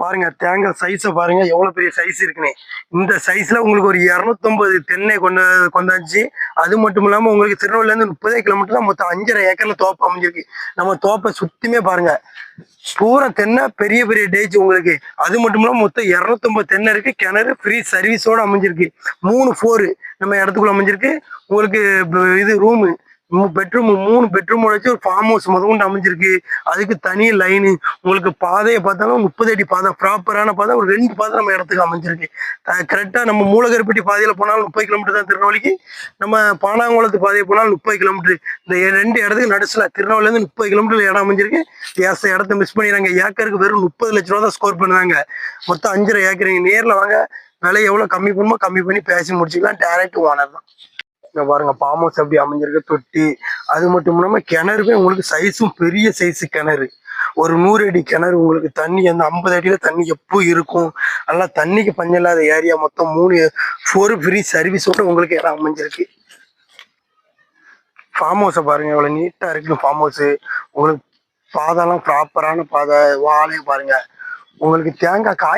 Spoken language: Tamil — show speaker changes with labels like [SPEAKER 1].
[SPEAKER 1] பாருங்க தேங்காய் சைஸை பாருங்க எவ்வளவு பெரிய சைஸ் இருக்குன்னு இந்த சைஸ்ல உங்களுக்கு ஒரு இரநூத்தொன்பது தென்னை கொண்டு கொண்டாச்சு அது மட்டும் இல்லாம உங்களுக்கு திருநெல்வேலில இருந்து முப்பதே கிலோமீட்டர் தான் மொத்தம் அஞ்சரை ஏக்கர்ல தோப்பு அமைஞ்சிருக்கு. நம்ம தோப்பை சுத்தியுமே பாருங்க. பூரா தென்னை பெரிய பெரிய டேஜ் உங்களுக்கு. அது மட்டும் இல்லாம மொத்தம் இரநூத்தொன்பது தென்னை இருக்கு. கிணறு ஃப்ரீ சர்வீஸோட அமைஞ்சிருக்கு. மூணு ஃபோரு நம்ம இடத்துக்குள்ள அமைஞ்சிருக்கு. உங்களுக்கு இது ரூமு பெட்ரூம் மூணு பெட்ரூம் வச்சு ஒரு ஃபார்ம் ஹவுஸ் முதற்கொண்டு அமைஞ்சிருக்கு. அதுக்கு தனி லைனு உங்களுக்கு பாதையை பார்த்தாலும் முப்பது அடி பாதை ப்ராப்பரான பாதை ஒரு ரெண்டு பாதை நம்ம இடத்துக்கு அமைஞ்சிருக்கு. கரெக்டாக நம்ம மூலகருப்பட்டி பாதையில் போனாலும் முப்பது கிலோமீட்டர் தான் திருநெல்வேலிக்கு. நம்ம பானாங்குளத்து பாதையை போனாலும் முப்பது கிலோமீட்டர் இந்த ரெண்டு இடத்துக்கு நடுசில் திருநெல்வேலிருந்து முப்பது கிலோமீட்டர் இடம் அமைஞ்சிருக்கு. ஏச இடத்த மிஸ் பண்ணிடுறாங்க. ஏக்கருக்கு வெறும் முப்பது லட்ச ரூபா தான் ஸ்கோர் பண்ணுறாங்க. மொத்தம் அஞ்சரை ஏக்கர். நீங்கள் நேரில் வாங்க. விலை எவ்வளோ கம்மி பண்ணுமோ கம்மி பண்ணி பேசி முடிச்சுக்கலாம். டேரக்ட் ஓனர் தான். இங்க பாருங்க ஃபார்ம் ஹவுஸ் அப்படி அமைஞ்சிருக்கு தொட்டி. அது மட்டும் இல்லாமல் கிணறுமே உங்களுக்கு சைஸும் பெரிய சைஸ் கிணறு. ஒரு நூறு அடி கிணறு உங்களுக்கு தண்ணி அந்த ஐம்பது அடியில் தண்ணி எப்போ இருக்கும்? நல்லா தண்ணிக்கு பஞ்சம் இல்லாத ஏரியா மொத்தம் மூணு ஃபோர் ஃப்ரீ சர்வீஸோட உங்களுக்கு இடம் அமைஞ்சிருக்கு. ஃபார்ம் ஹவுஸை பாருங்க எவ்வளவு நீட்டாக இருக்கு ஃபார்ம் ஹவுஸு உங்களுக்கு பாதைலாம் ப்ராப்பரான பாதை வாழையை பாருங்க. உங்களுக்கு தேங்காய் காய்